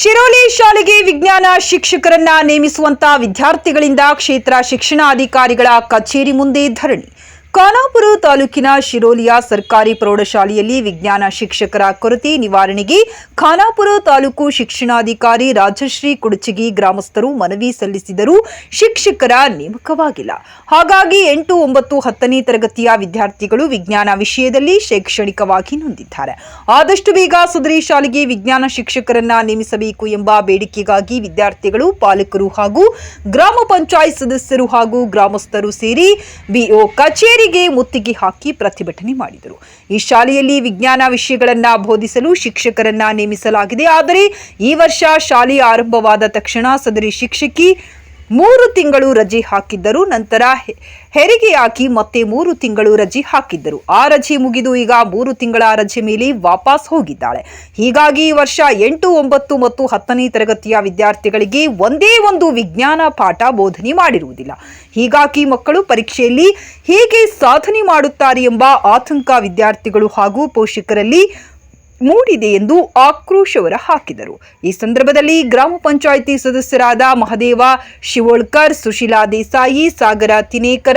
ಶಿರೋಲಿ ಶಾಲೆಗೆ ವಿಜ್ಞಾನ ಶಿಕ್ಷಕರನ್ನ ನೇಮಿಸುವಂತ ವಿದ್ಯಾರ್ಥಿಗಳಿಂದ ಕ್ಷೇತ್ರ ಶಿಕ್ಷಣಾಧಿಕಾರಿಗಳ ಕಚೇರಿ ಮುಂದೆ ಧರಣಿ. ಖಾನಾಪುರ ತಾಲೂಕಿನ ಶಿರೋಲಿಯ ಸರ್ಕಾರಿ ಪ್ರೌಢಶಾಲೆಯಲ್ಲಿ ವಿಜ್ಞಾನ ಶಿಕ್ಷಕರ ಕೊರತೆ ನಿವಾರಣೆಗೆ ಖಾನಾಪುರ ತಾಲೂಕು ಶಿಕ್ಷಣಾಧಿಕಾರಿ ರಾಜಶ್ರೀ ಕುಡಚಿಗಿ ಗ್ರಾಮಸ್ಥರು ಮನವಿ ಸಲ್ಲಿಸಿದರೂ ಶಿಕ್ಷಕರ ನೇಮಕವಾಗಿಲ್ಲ. ಹಾಗಾಗಿ ಎಂಟು ಒಂಬತ್ತು ಹತ್ತನೇ ತರಗತಿಯ ವಿದ್ಯಾರ್ಥಿಗಳು ವಿಜ್ಞಾನ ವಿಷಯದಲ್ಲಿ ಶೈಕ್ಷಣಿಕವಾಗಿ ನೊಂದಿದ್ದಾರೆ. ಆದಷ್ಟು ಬೇಗ ಸದರಿ ಶಾಲೆಗೆ ವಿಜ್ಞಾನ ಶಿಕ್ಷಕರನ್ನ ನೇಮಿಸಬೇಕು ಎಂಬ ಬೇಡಿಕೆಗಾಗಿ ವಿದ್ಯಾರ್ಥಿಗಳು ಪಾಲಕರು ಹಾಗೂ ಗ್ರಾಮ ಪಂಚಾಯತ್ ಸದಸ್ಯರು ಹಾಗೂ ಗ್ರಾಮಸ್ಥರು ಸೇರಿ ಬಿಒ ಕಚೇರಿಗೆ ಮುತ್ತಿಗೆ ಹಾಕಿ ಪ್ರತಿಭಟನೆ ಮಾಡಿದರು. ಈ ಶಾಲೆಯಲ್ಲಿ ವಿಜ್ಞಾನ ವಿಷಯಗಳನ್ನ ಬೋಧಿಸಲು ಶಿಕ್ಷಕರನ್ನ ನೇಮಿಸಲಾಗಿದೆ. ಆದರೆ ಈ ವರ್ಷ ಶಾಲೆ ಆರಂಭವಾದ ತಕ್ಷಣ ಸದರಿ ಶಿಕ್ಷಕಿ ಮೂರು ತಿಂಗಳು ರಜೆ ಹಾಕಿದ್ದರು, ನಂತರ ಹೆರಿಗೆ ಹಾಕಿ ಮತ್ತೆ ಮೂರು ತಿಂಗಳು ರಜೆ ಹಾಕಿದ್ದರು. ಆ ರಜೆ ಮುಗಿದು ಈಗ ಮೂರು ತಿಂಗಳ ರಜೆ ಮೇಲೆ ವಾಪಸ್ ಹೋಗಿದ್ದಾಳೆ. ಹೀಗಾಗಿ ಈ ವರ್ಷ ಎಂಟು, ಒಂಬತ್ತು ಮತ್ತು ಹತ್ತನೇ ತರಗತಿಯ ವಿದ್ಯಾರ್ಥಿಗಳಿಗೆ ಒಂದೇ ಒಂದು ವಿಜ್ಞಾನ ಪಾಠ ಬೋಧನೆ ಮಾಡಿರುವುದಿಲ್ಲ. ಹೀಗಾಗಿ ಮಕ್ಕಳು ಪರೀಕ್ಷೆಯಲ್ಲಿ ಹೇಗೆ ಸಾಧನೆ ಮಾಡುತ್ತಾರೆ ಎಂಬ ಆತಂಕ ವಿದ್ಯಾರ್ಥಿಗಳು ಹಾಗೂ ಪೋಷಕರಲ್ಲಿ ಮೂಡಿದೆ ಎಂದು ಆಕ್ರೋಶ ಹಾಕಿದರು. ಈ ಸಂದರ್ಭದಲ್ಲಿ ಗ್ರಾಮ ಪಂಚಾಯಿತಿ ಸದಸ್ಯರಾದ ಮಹದೇವ, ಶಿವೋಳ್ಕರ್, ಸುಶೀಲಾ ದೇಸಾಯಿ, ಸಾಗರ ತಿನೇಕರ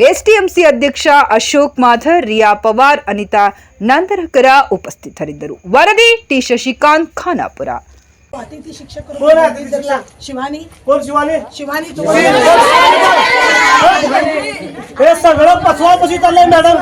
ಎಸ್ಟಿಎಂಸಿ ಅಧ್ಯಕ್ಷ ಅಶೋಕ್ ಮಾಧರ್, ರಿಯಾ ಪವಾರ್, ಅನಿತಾ ನಂದರಕರ ಉಪಸ್ಥಿತರಿದ್ದರು. ವರದಿ ಟಿ. ಶಶಿಕಾಂತ್ ಖಾನಾಪುರ. अतिथी शिक्षक कोण आहे अतिथी शिक्षक? शिवानी कोण शिवानी शिवानी तू हे सगळं पचवापाशी चाललंय मॅडम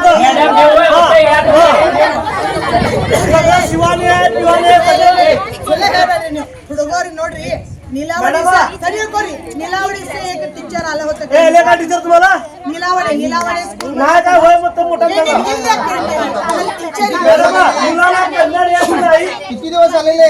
सगळं शिवानी आहे पिवानी आहे सगळे ಹುಡುಗರು ನೋಡ್ರಿ ನೀಲಾವಳಿ ಮೇಡಮ. ಸರಿ ಕೋರಿ ನೀಲಾವಳಿ से एक टीचर आलं होतं हे आले का टीचर तुम्हाला ನೀಲಾವಳಿ ನೀಲಾವಳಿ स्कूल नाही काय होय मग तो मोठा नाही, झाला. नाही, नाही, नाही, नाही, टीचर मॅडम मुलाला कल्याण याच नाही किती दिवस आलेले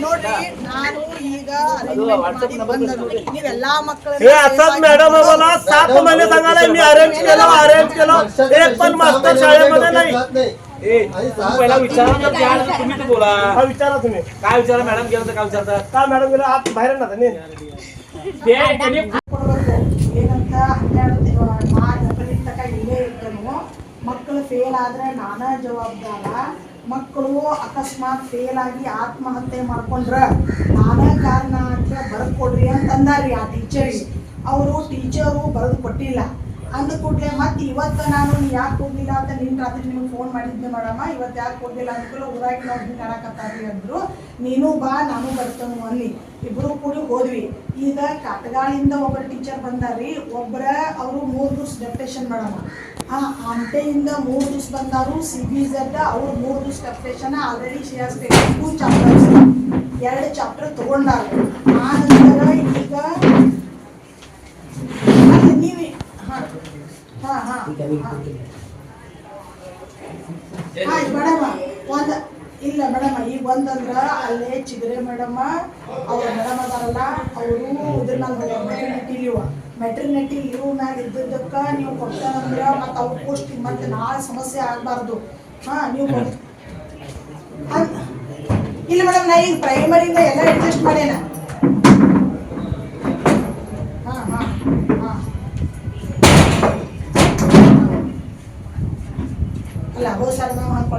ನೋಡ್ರಿ ನೀವೆಲ್ಲಾ ಮಕ್ಕಳನ್ನ हे असंच मॅडम मला सात महिने सांगायला मी अरेंज केलं अरेंज केलं एक पण मास्तर शाळेमध्ये नाही आणि सहा पहिला विचारा तर द्या, तुम्ही तर बोला हा विचारा तुम्ही काय विचारा मॅडम गेलं तर काय विचारतात का मॅडम गेलं आत बाहेर ना त्यांनी ते त्यांनी ಕೊಡ್ಬೇಕು. ಏನಂತ ಹನ್ನೆರಡು ತಿಂಗಳು ಮಾರ್ಚ್ ಏಪ್ರಿಲ್ ತನಕ ಇಲ್ಲೇ ಇರ್ತೇನೋ ಮಕ್ಕಳು ಫೇಲ್ ಆದ್ರೆ ನಾನೇ ಜವಾಬ್ದಾರ ಮಕ್ಕಳು ಅಕಸ್ಮಾತ್ ಫೇಲ್ ಆಗಿ ಆತ್ಮಹತ್ಯೆ ಮಾಡ್ಕೊಂಡ್ರ, ನಾನೇ ಕಾರಣ ಅಂತ ಬರ್ಕೊಡ್ರಿ ಅಂತಂದಾರಿ ಆ ಟೀಚರಿಗೆ ಅವರು ಟೀಚರು ಬರೆದು ಕೊಟ್ಟಿಲ್ಲ. ಅಂದ ಕೂಡಲೇ ಮತ್ತೆ ಇವತ್ತು ನಾನು ಯಾಕೆ ಹೋಗಿಲ್ಲ ಅಂತ ನಿನ್ನ ರಾತ್ರಿ ನಿಮ್ಗೆ ಫೋನ್ ಮಾಡಿದ್ದೆ ಮೇಡಮ್ಮ ಇವತ್ತು ಯಾಕೆ ಹೋಗಿಲ್ಲ ಅಂದ್ಕೂಲ ಊರಾಗಿ ನಾವು ಹಿಂಗೆ ಹೇಳಕತ್ತಾರಿ ಅಂದ್ರು. ನೀನು ಬಾ, ನಾನು ಬರ್ತೇನೆ ಅಲ್ಲಿ. ಇಬ್ರು ಕೂಡ ಹೋದ್ವಿ. ಈಗ ಕಟ್ಗಾಳಿಂದ ಒಬ್ಬರು ಟೀಚರ್ ಬಂದಾರಿ ಒಬ್ಬರ ಅವರು ಮೂರು ದಿವ್ಸ ಡೆಪ್ಟೇಷನ್ ಮೇಡಮ್ ಆ ಆಮ್ಟೆಯಿಂದ ಮೂರು ದಿವಸ ಬಂದಾರು ಸಿ ಬಿ ಝಡ್ ಅವ್ರು ಮೂರು ದಿವಸ deputation already she has taken two chapters ಎರಡು ಚಾಪ್ಟರ್ ತಗೊಂಡಾರ ಆ ನಂತರ ಈಗ ನೀವೇ ಹಾಂ ಹಾಂ ಹಾಂ ಆಯ್ತು ಮೇಡಮ ಒಂದ್ ಇಲ್ಲ ಮೇಡಮ್ ಈಗ ಒಂದಂದ್ರ ಅಲ್ಲೇ ಚಿಗರೆ ಮೇಡಮ್ ಅವ್ರ ಮೇಡಮ್ ಅದಾರಲ್ಲ ಅವರು ಇದ್ರ ನಾನು ಮೆಟ್ರಿನಿಟಿ ಲೀವ್ ಮೆಟ್ರಿನಿಟಿ ಲೀವ್ ಮ್ಯಾಗ ಇದ್ದಿದ್ದಕ್ಕೆ ನೀವು ಕೊಡ್ತಾರಂದ್ರೆ ಮತ್ತೆ ಅವ್ರ ಪೋಸ್ಟ್ ಮತ್ತೆ ನಾಳೆ ಸಮಸ್ಯೆ ಆಗಬಾರ್ದು. ಹಾ, ನೀವು ಇಲ್ಲ ಮೇಡಮ್ ನಾ ಈಗ ಪ್ರೈಮರಿಯಿಂದ ಎಲ್ಲ ಅಡ್ಜಸ್ಟ್ ಮಾಡೇನ ಹಾ ಹಾ ಹಾ. ಅಲ್ಲ, ಹೋದ ಸಲ ನಾವು ಹಂಗೆ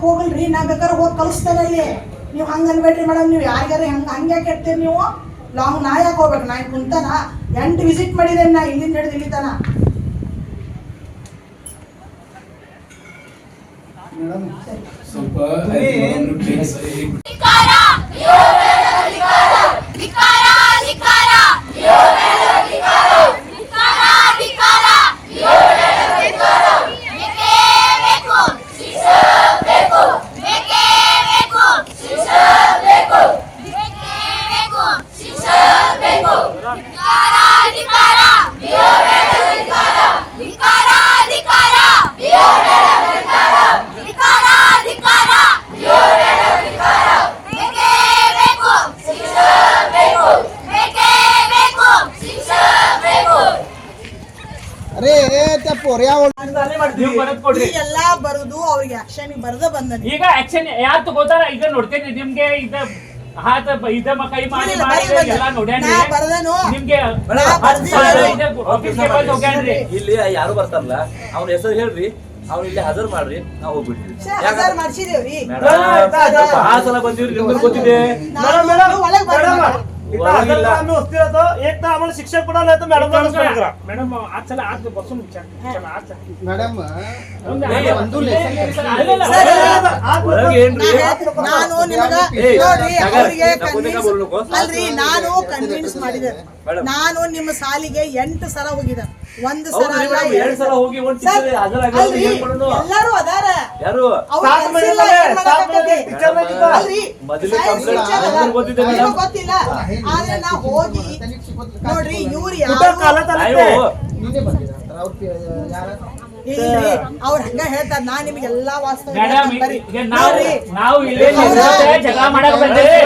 ಯಾಕೆ ಹೋಗಲ್ರಿ ನಾ ಬೇಕಾದ್ರೆ ಹೋಗಿ ಕಲಿಸ್ತೇನೆ ಅಲ್ಲಿ ನೀವು ಹಂಗೆ ಅನ್ಬೇಡ್ರಿ ಮೇಡಮ್ ನೀವು ಯಾರಿಗಾರ ಹಂಗೆ ಹಂಗೆ ಯಾಕೆ ಇರ್ತೀರಿ ನೀವು? ಲಾಂಗ್ ನಾ ಯಾಕೆ ಹೋಗ್ಬೇಕು? ನಾ ಇಲ್ಲಿ ಕುಂತಾನ ಎಂಟು ವಿಸಿಟ್ ಮಾಡಿದ್ದೇನೆ ನಾ ಇಲ್ಲಿಂದ ಹಿಡಿದು ಇಲ್ಲಿ ಮೇಡಮ್ ಸ್ವಲ್ಪ ಒಂದು ಪ್ಲೀಸ್ ಧಿಕ್ಕಾರ ಧಿಕ್ಕಾರ ಧಿಕ್ಕಾರ ಧಿಕ್ಕಾರ ಧಿಕ್ಕಾರ ಬೇಕೇ ಬೇಕು ಶಿಕ್ಷ ಬೇಕು ಬೇಕೇ ಬೇಕು ನೀವು ಬರದ್ ಕೊಡ್ರಿ. ಎಲ್ಲಾ ಬರುದು ಅವ್ರಿಗೆ ಆಕ್ಷನ್ ಬರದ ಬಂದನಿ ಈಗ ಆಕ್ಷನ್ ಯಾರು ತಗೋತಾರ? ಈಗ ನೋಡ್ತೇನೆ ನಿಮ್ಗೆ ಇದ ಹಾತ ಇದ ಮ- ಕೈ ಮಾಡಿ ಮಾಡಿ ಬರೀ ಬಂದ. ಎಲ್ಲ ನೋಡ್ಯಾನ್ರಿ ನಾ ಬರ್ದನು. ನಿಮ್ಗೆ ಆಫೀಸ್ಗೆ ಬಂದ್ ಹೋಗ್ಯಾನ್ರಿ. ಇಲ್ಲಿ ಯಾರು ಬರ್ತಾರಲ್ಲ ಅವ್ರ ಹೆಸರು ಹೇಳ್ರಿ ಅವ್ರು ಇಲ್ಲಿ ಹಾಜರ್ ಮಾಡ್ರಿ ನಾವು ಹೋಗ್ಬಿಡ್ತೀವಿ. ಆ ಸಲ ಬಂದಿವ್ರಿ ನಿಮ್ಗೆ ಗೊತ್ತಿದೆ. मॅडम मॅडम ಒಳಗ್ ಬರ್ರಿ मॅडम ಮಗ. इथं हजर करा, आम्ही वस्तीला येतो. एक तर आम्हाला शिक्षक पण आले तर मॅडम करा मॅडम आज चला आज बसून विचार चला, आज चला. ಮೇಡಮ್ ಒಂದು ಒಂದು lesson ಅಲ್ಲಲ್ಲ, ಸರ್, ಒಳಗೆ ನಾ ಏನ್ರಿ ಹೇಳ್ತೀನಿ, ನಾನು ನಿಮಗ ಏಯ್, ನೋಡ್ರಿ ಜಾಗ, ಅವ್ರಿಗೆ ನಾ ಮುಂದೆ ಕನ್ವಿನ್ಸ್ ಬೋಲ್ಬೇಕು. ಅಲ್ರಿ ನಾನು ಕನ್ವಿನ್ಸ್ ಮಾಡಿದೆ ಮೇಡಮ್. ನಾನು ನಿಮ್ಮ ಸಾಲಿಗೆ ಎಂಟು ಸಲ ಹೋಗಿದ್ದೆ ಒಂದು ಸಲ ಹೌದ್ರಿ ಅಲ್ಲ ಮೇಡಮ್, ಎರಡ್ ಸಲ ಹೋಗಿ ಒಂದ್ ಸರ್, ಟೀಚರ್ ಹಾಜರಾಗಿಲ್ಲ ಅಲ್ರಿ, ಏನ್ ಮಾಡೋಣ? ಎಲ್ಲರೂ ಅದಾರ ಯಾರು ಅವ್ರು ಸಾಕ್ ಕಲ್ಸಿಲ್ಲ, ಮನೆ ಏನ್ ಸಾಕ್ ಮನೆ ಮಾಡಕ್ಕಾಗತ್ತೆ? ಟೀಚರ್ ಆಗಿದ್ದ. ಅಲ್ರಿ, ಮೊದಲೇ science ಕಂಪ್ಲೇಂಟ್ teacher ಅದಾರ. ಆದ್ರೆ ಗೊತ್ತಿದೆ ನಿಮಗ್ ಮೇಡಮ್. ಗೊತ್ತಿಲ್ಲ ಆದ್ರೆ ನಾ ಹೋಗಿ ನೋಡ್ರಿ ಅವ್ರ ಹಂಗ ಹೇಳ್ತಾರ ನಾ ನಿಮ್ಗೆ ಎಲ್ಲಾ ವಾಸ್ತವ ನಾವು ಇಲ್ಲೇ ಜಗಳ ಮಾಡಕ್ ಬಂದೇವಿ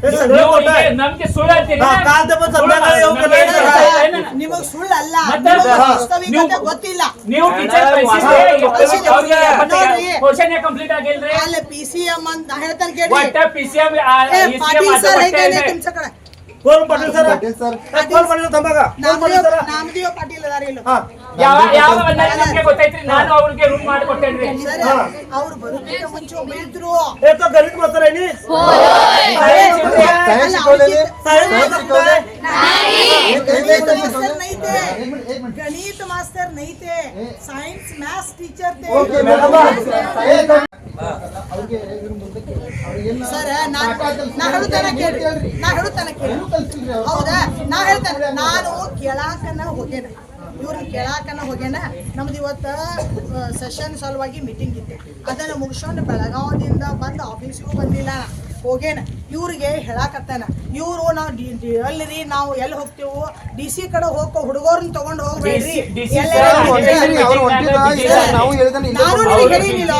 हे सगळं खोटं आहे हे सगळं ನೀವು खोटं आहे ಈಗ ನಮ್ಗೆ ಸುಳ್ಳು ಅಂತೀರಿ ಹಾ, ಕಾಲ್ ತಗೊಂಡ್ ಸುಳ್ಳು ಸಂಧ್ಯಾಕಾಳಿ ಹೋಗ್ತಾರೆ. ನಮ್ಗೆ ಏನ್ ಗೊತ್ತಾ ಏನು? ನಿಮಗ್ ಸುಳ್ಳಲ್ಲ ಮತ್ತೆ ನಿಮಗ್ ಹಾ. ವಾಸ್ತವಿಕತೆ ನೀವು- ಗೊತ್ತಿಲ್ಲ ನೀವು ಟೀಚರ್ ಮೇಡಮ್, ನೋಡ್ರಿ. ಕ್ವಶನ್ ಕಂಪ್ಲೀಟ್ ಆಗಿಲ್ರಿ ಅಲ್ಲಿ ಪಿ ಸಿ ಎಂ ಅಂತ ನಾ ಹೇಳ್ತಾನೆ ಕೇಳಿ ಒಟ್ಟ ಪಿ ಸಿ ಎಂ ए, पाटील सर आहे का नाही तुमच्याकडे कोण पाटील सर ಪಾಟೀಲ್ ಸರ್ हे कोण पाटील थांबा का कोण पाटील नामदेव सर नामदेव पाटील ಅದಾರ ಇಲ್ಲ हा ಯಾವ ಯಾವ ನಮ್ಗೆ ಗೊತ್ತೈತ್ರಿ ನಾನು ಅವ್ರಿಗೆ ರೂಮ್ ಮಾಡಿ ಕೊಟ್ಟೇನ್ರಿ ಅವ್ರು ಬರುತ್ತಿದ್ದ ಮುಂಚೆ ಒಬ್ಬ ಇದ್ರು. ये ಸರ್ ನಾ ನಾ ಹೇಳುತ್ತಾನ ಕೇಳಿ. ನಾ ಹೇಳುತ್ತಾನ ಕೇಳಿ. ಹೌದಾ? ನಾ ಹೇಳ್ತಾನೆ. ನಾನು ಕೇಳಾಕನ ಹೋಗೇನ ಇವ್ರನ್ನ ಕೇಳಾಕನ ಹೋಗ್ಯಾನ. ನಮ್ದು ಇವತ್ತ ಸೆಷನ್ ಸಲುವಾಗಿ ಮೀಟಿಂಗ್ ಇತ್ತು. ಅದನ್ನ ಮುಗಿಸ್ಕೊಂಡು ಬೆಳಗಾವದಿಂದ ಬಂದು ಆಫೀಸಿಗೂ ಬಂದಿಲ್ಲ. ಹೋಗೇನ ಇವ್ರಿಗೆ ಹೇಳಾಕತ್ತಾನ. ಇವರು ನಾವು ಅಲ್ಲಿ ರೀ ಅಲ್ಲಿರಿ ನಾವು ಎಲ್ಲಿ ಹೋಗ್ತೇವು ಡಿ ಸಿ ಕಡೆ ಹೋಗೋ ಹುಡುಗರನ್ನ ತಗೊಂಡು ಹೋಗ್ಬೇಡ್ರಿ. ನಾನು ನಿಮಗೆ ಹೇಳಿನಿಲ್ಲ?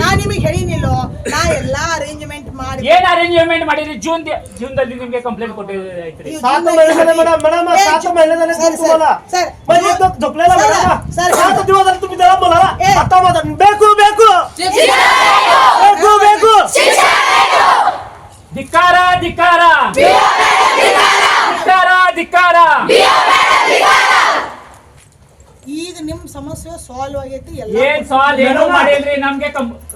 ನಾ ನಿಮಗೆ ಹೇಳಿನಿಲ್ಲ? ನಾ ಎಲ್ಲಾ ಅರೇಂಜ್ಮೆಂಟ್ ಏನ ಅರೇಂಜ್ಮೆಂಟ್ ಮಾಡಿರಿ ಜೂನ್ ಜೂನ್ದಲ್ಲಿ ನಿಮ್ಗೆ ಕಂಪ್ಲೇಂಟ್ ಕೊಟ್ಟಿದ್ರಿ ಸಾತು ಮಹಿಳೆಯರೇ ಮೇಡಮ್ ಮೇಡಮ್ ಸಾತು ಮಹಿಳೆಯರೇ ಸರ್ ದಿವಸದಲ್ಲಿ ಬೇಕು ಬೇಕು. ಬೇಕು ಬೇಕು. ಧಿಕ್ಕಾರ ಧಿಕ್ಕಾರ. ಧಿಕ್ಕಾರ ಈಗ ನಿಮ್ ಸಮಸ್ಯೆ ಸಾಲ್ವ್ ಆಗೈತಿ ಏನ್ ಸಾಲ್ವ್ ಏನೋ ಮಾಡಿಲ್ರಿ ನಮ್ಗೆ ಕಂಪ್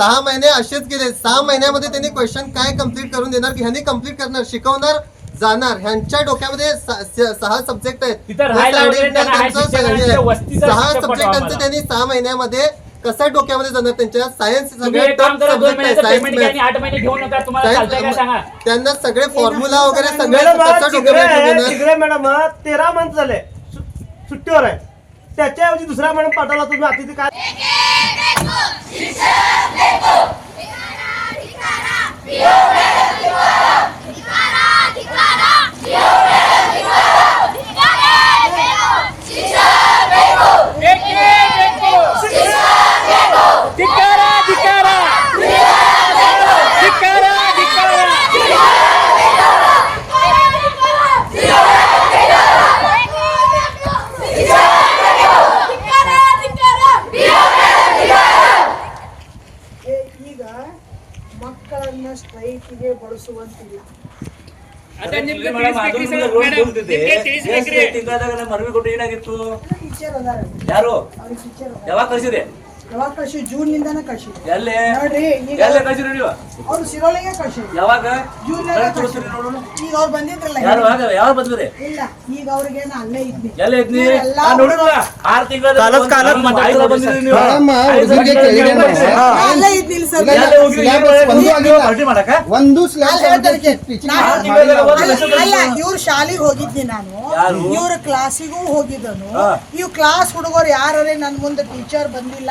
सहा महिने असेच गेले. सहा महिन्यामध्ये त्यांनी क्वेश्चन काय कंप्लीट करून देणार? की ह्यांनी कंप्लीट करणार शिकवणार जाणार? ह्यांच्या डोक्यामध्ये सहा सब्जेक्ट आहेत. सहा सब्जेक्टांचं त्यांनी सहा महिन्यामध्ये कसं डोक्यामध्ये जाणार? त्यांच्या सायन्स त्यांना सगळे फॉर्म्युला वगैरे सगळे मॅडम तेरा मंथ झाले सुट्टीवर आहे. त्याच्याऐवजी दुसरा मॅडम पाठवला तुम्ही अतिथी काय ಬೇಕೇ ಬೇಕು. ಧಿಕ್ಕಾರ ಧಿಕ್ಕಾರ ಧಿಕ್ಕಾರ ಧಿಕ್ಕಾರ ಏ- ಈಗ ಮಕ್ಕಳನ್ನ ಸ್ಟ್ರೈಕ್ಗೆ ಬಳಸುವಂತಿಲ್ಲ ಅದ ನಿಮ್ಗೆ ಮೇಡಮ್, ಅದು ತಿಳಿಸ್ಬೇಕ್ರಿ ನಿಮ್ಗೆ ಸರ್, ರೋಡ್ ಮೇಡಮ್, ಗೊತ್ತಿದೆ. ನಿಮ್ಗೆ ತಿಳಿಸ್ಬೇಕ್ರಿ. ಎಷ್ಟು ತಿಂಗಳಾದಾಗ ನಮ್ಮ ಮನವಿ ಕೊಟ್ಟು ಏನಾಗಿತ್ತು? ಯಾರು? ಯಾವಾಗ ಕಳ್ಸಿರಿ ಯಾವಾಗ ಕಳ್ಸಿ? ಜೂನ್ ನಿಂದಾನ ಕಳ್ಸಿ. ಎಲ್ಲಿ? ನೋಡ್ರಿ ಈಗ ಎಲ್ಲಿ ಕಳ್ಸಿರಿ ನೀವು ಅವ್ರು ಸಿರೋಳಿಗೆ ಕಳ್ಸಿ. ಯಾವಾಗ? ಜೂನ್ ತೋರಿಸ್ರಿ ನೋಡೋಣ. ಈಗ ಅವ್ರು ಬಂದಿದ್ರಲ್ಲ ಯಾರು ಆಗ ಯಾವಾಗ ಬಂದ್ರಿ ಇಲ್ಲ ಈಗ ಅವ್ರಿಗೆ ನಾ ಅಲ್ಲೇ ಇದ್ನಿ. ಎಲ್ಲ ಇದ್ನಿ? ನೋಡಿರಲ್ಲ ಆರು ತಿಂಗಳ ಕಾಲತ್ ಕಾಲತ್ ಮಾತಾಡ್ತಾ ಬಂದಿರಿ ನೀವು. ಅಮ್ಮ ಹುಡುಗಿಗೆ ಕೇಳಿದೆ ನಾನು. ಅಲ್ಲೇ ಇದ್ನಿಲ್ಲ ಸರ್. ಎಲ್ಲ ಹೋಗಿ? ಒಂದು? ಆಗಿಲ್ಲ. ಪಾರ್ಟಿ ಮಾಡಕ ಒಂದು ಸ್ಲ್ಯಾಬ್ ಹೇಳ್ತಾರೆ. ಅಲ್ಲ ಇವ್ರ ಶಾಲೆಗೆ ಹೋಗಿದ್ನಿ ನಾನು. ಇವ್ರ ಕ್ಲಾಸಿಗೂ ಹೋಗಿದ್ದನು. ಇವ್ ಕ್ಲಾಸ್ ಹುಡುಗರು ಯಾರೇ ನನ್ನ ಮುಂದೆ ಟೀಚರ್ ಬಂದಿಲ್ಲ.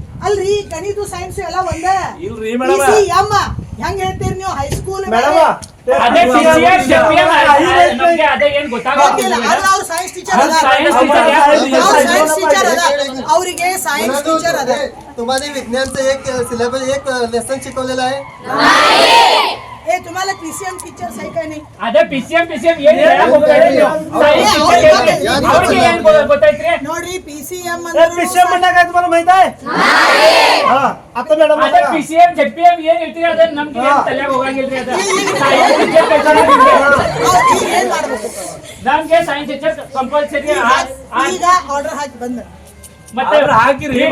ಅಲ್ರಿ ಗಣಿತ ಸೈನ್ಸ್ ಎಲ್ಲ ಒಂದ ಇಲ್ರಿ ಮೇಡಮ್ ಅಮ್ಮ ಹೆಂಗ್ ಹೇಳ್ತೀರಿ ನೀವು ಹೈಸ್ಕೂಲ್ ಮೇಡಮ್ ಅದೇ PCM, SPM, ನಮ್ಗೆ ಅದೇ ಏನ್ ಗೊತ್ತಿಲ್ಲ ಗೊತ್ತಾಗೋದಿಲ್ಲ ಆದ್ರೆ ಅವ್ರು ಸೈನ್ಸ್ ಟೀಚರ್ ಅವ್ರು ಅದ science teacher ಯಾಕೆ ಅವ್ರು ಇದ್ದಾರೆ? ಸೈನ್ಸ್ ಟೀಚರ್ ಅದ ಅವರಿಗೆ ಸೈನ್ಸ್ ಟೀಚರ್ ಅದ तुम्हाला विज्ञानचं एक सिलेबस एक लेसन शिकवलेलं आहे ಏ तुम्हाला पीसीएम टीचर आहे का नाही ಅದೇ ಪಿಸಿಎಂ ಪಿಸಿಎಂ ಏನ್ ಹೇಳಕ್ ಹೋಗ್ಬೇಡಿ ನೀವು. Science teacher ಏನ್- ಅವ್ರಿಗೆ ಏನ್ ಗೊ- ಗೊತ್ತೈತ್ರಿ ನೋಡ್ರಿ ಪಿಸಿಎಂ पिशे म्हणणं काय तुम्हाला माहित आहे हा आता मॅडम ಅದೇ ಪಿಸಿಎಂ ಜೆಪಿಎಂ ಏನ್ ಹೇಳ್ತೀರಿ ಅದ ನಮ್ಗೆ ಏನ್ ತಲೆಯಾಗ ಹೋಗಂಗಿಲ್ರಿ ಅದ Science teacher ಬೇಕಾಗಿಲ್ಲ. ಏನ್ ಮಾಡ್ಬೇಕು ನಮ್ಗೆ ಸೈನ್ಸ್ ಟೀಚರ್ ಕಂಪಲ್ಸರಿ ಈಗ ಆರ್ಡರ್ ಹಾಕಿ ಬಂದ ಮತ್ತೆ ಹಾಕಿರಿ